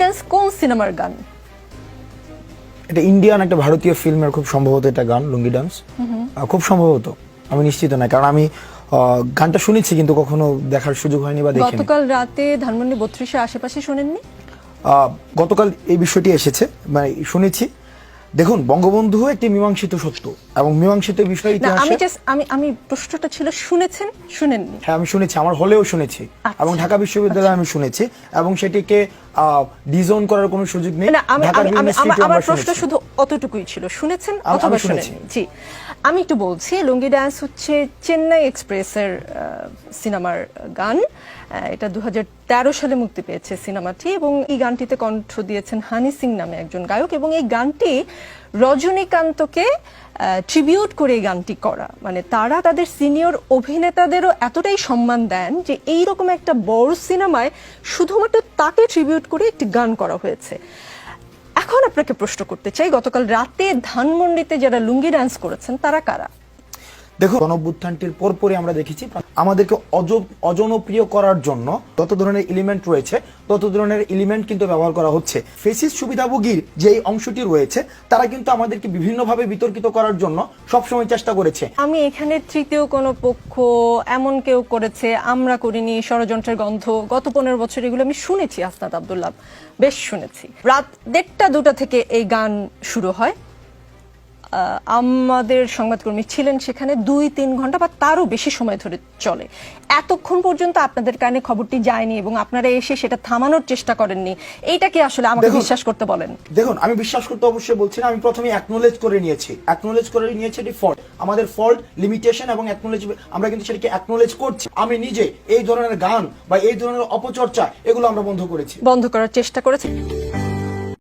Dance কোন সিনেমার গান? এটা ইন্ডিয়ান একটা ভারতীয় ফিল্মের খুব সম্ভবত এটা গান লুঙ্গি ডান্স খুব সম্ভবত আমি নিশ্চিত না কারণ আমি গানটা শুনেছি কিন্তু কখনো দেখার সুযোগ হয়নি বা দেখিনি। গতকাল রাতে ধানমন্ডি বত্রিশের আশেপাশে শোনেননি? গতকাল এই বিষয়টি এসেছে মানে শুনেছি। দেখুন বঙ্গবন্ধু একটি মীমাংসিত সত্য এবং মীমাংসিত বিষয় না আমি জাস্ট আমি আমি প্রশ্নটা ছিল শুনেছেন? শুনেননি? হ্যাঁ আমি শুনেছি আমার হলেও শুনেছি। আচ্ছা। এবং ঢাকা বিশ্ববিদ্যালয়ে আমি শুনেছি এবং সেটিকে ডিজোন করার কোনো সুযোগ নেই। না আমি আমি আমি- আমার প্রশ্ন শুধু অতটুকুই ছিল। শুনেছেন অথবা আমি শুনেছি। জি। আমি একটু বলছি লুঙ্গি ডান্স হচ্ছে চেন্নাই এক্সপ্রেসের সিনেমার গান। এটা দু হাজার তেরো সালে মুক্তি পেয়েছে সিনেমাটি এবং এই গানটিতে কণ্ঠ দিয়েছেন হানি সিং নামে একজন গায়ক এবং এই গানটি রজনীকান্তকে ট্রিবিউট করে এই গানটি করা। মানে তারা তাদের সিনিয়র অভিনেতাদেরও এতটাই সম্মান দেন যে এই রকম একটা বড় সিনেমায় শুধুমাত্র তাকে ট্রিবিউট করে একটি গান করা হয়েছে। এখন আপনাকে প্রশ্ন করতে চাই, গতকাল রাতে ধানমন্ডিতে যারা লুঙ্গি ডান্স করেছেন, তারা কারা? দেখো, গণঅভ্যুত্থানটির পরপরই আমরা দেখেছি, আমাদেরকে অজ- অজনপ্রিয় করার জন্য যত ধরনের এলিমেন্ট রয়েছে, তত ধরনের এলিমেন্ট কিন্তু ব্যবহার করা হচ্ছে। ফেসিস সুবিধাভোগীর যে অংশটি রয়েছে, তারা কিন্তু আমাদেরকে বিভিন্নভাবে বিতর্কিত করার জন্য সবসময় চেষ্টা করেছে। আমি এখানে তৃতীয় কোনো পক্ষ এমন কেউ করেছে, আমরা করিনি, ষড়যন্ত্রের গন্ধ, গত পনেরো বছর এগুলো আমি শুনেছি আস্তাদ আবদুল্লাহ। বেশ শুনেছি। রাত দেড়টা দুটা থেকে এই গান শুরু হয়। আমাদের সংবাদকর্মী ছিলেন সেখানে দুই তিন ঘণ্টা বা তারও বেশি সময় ধরে চলে। এতক্ষণ পর্যন্ত আপনাদের কানে খবরটি যায়নি এবং আপনারা এসে সেটা থামানোর চেষ্টা করেননি। এইটাকে আসলে আমাকে বিশ্বাস করতে বলেন? দেখুন আমি বিশ্বাস করতে অবশ্যই বলছি না আমি প্রথমে অ্যাকনোলেজ করে নিয়েছি। অ্যাকনোলেজ করে নিয়েছি এটি ফল্ট আমাদের ফল্ট লিমিটেশন এবং অ্যাকনোলেজ আমরা কিন্তু সেটাকে অ্যাকনোলেজ করছি। আমি নিজে এই ধরনের গান বা এই ধরনের অপচর্চা এগুলো আমরা বন্ধ করেছি। বন্ধ করার চেষ্টা করেছে।